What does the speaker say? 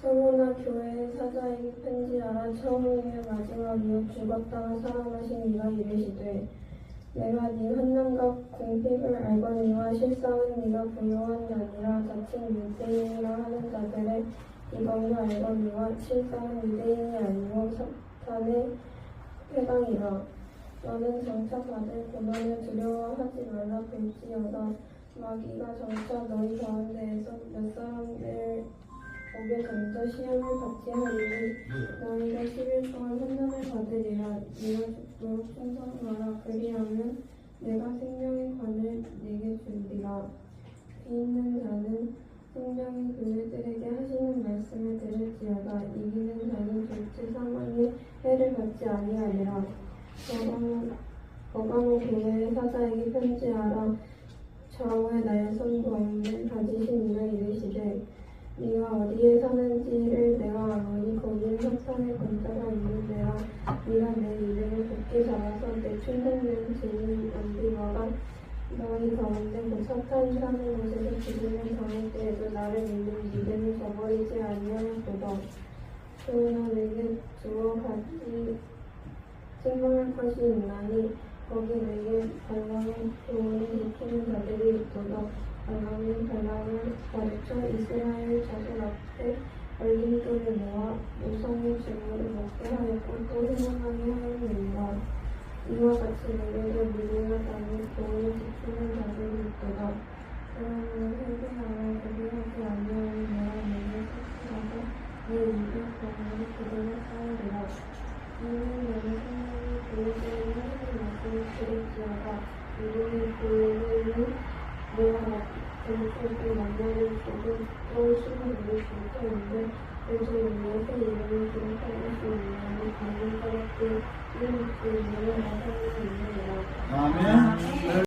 성모나 교회의 사자에게 편지하라 처음이며 마지막이요 죽었다가 살아나신 이가 이르시되 내가 네 환난과 궁핍을 알거니와 실상은 네가 부유한 자니라 자칭 유대인이라 하는 자들의 이것을 알거니와 실상은 유대인이 아니고 사탄의 회당이라. 너는 장차 받을 고난을 두려워하지 말라 볼지어다. 마귀가 장차 너희 가운데에서 몇 사람을 목에 던져 시험을 받게 하리니 너희가 10일 동안 환난을 받으리라. 네가 죽도록 충성하라. 그리하면 내가 생명의 관을 내게 주리라. 비 있는 자는 생명의 그들에게 하시는 말씀을 들을지어다. 이기는 자는 절대 사망의 해를 받지 아니하리라. 어광 교회의 사자에게 편지하라. 좌우에 나의 손 가운데 가지신 이가 이르시되 네가 어디에 사는지를 내가 아노니 거기는 사탄의 권자가 있는데라. 네가 내 이름을 굳게 잡아서 내 충성된 증인 안디마가 너희 가운데 그 사탄이 사는 곳에서 죽으면 당할 때에도 나를 믿는 믿음을 저버리지 아니하였도다. 그러나 내게 두어 가지 생각할 것이 있나니 거기 내게 발랑의 자들이 발람이 발람을 가르쳐 이스라엘 자손 앞에 얼림돌을 모아 우성의 재물을 먹게 하였고 또 행하게 하였느니라. 이와 같이 내게도 미래가 나는 교훈을 지키는 자들이 있도다. 그러므로 회개하라 회개하지 아니하는 내가 내게 사실하고 내 입을 거으로 그들을 쌓으리라. 이는 너는 생명이 보이는 하나님의 말씀을 들을지어다. 이름의 보이는 내가 전속의 만나를 주고 또 숨을 내릴 수 있었는데 그래서 위에서 이름을 기록하고 수 있는 강민자답게 이름을 수 있느니라 아멘.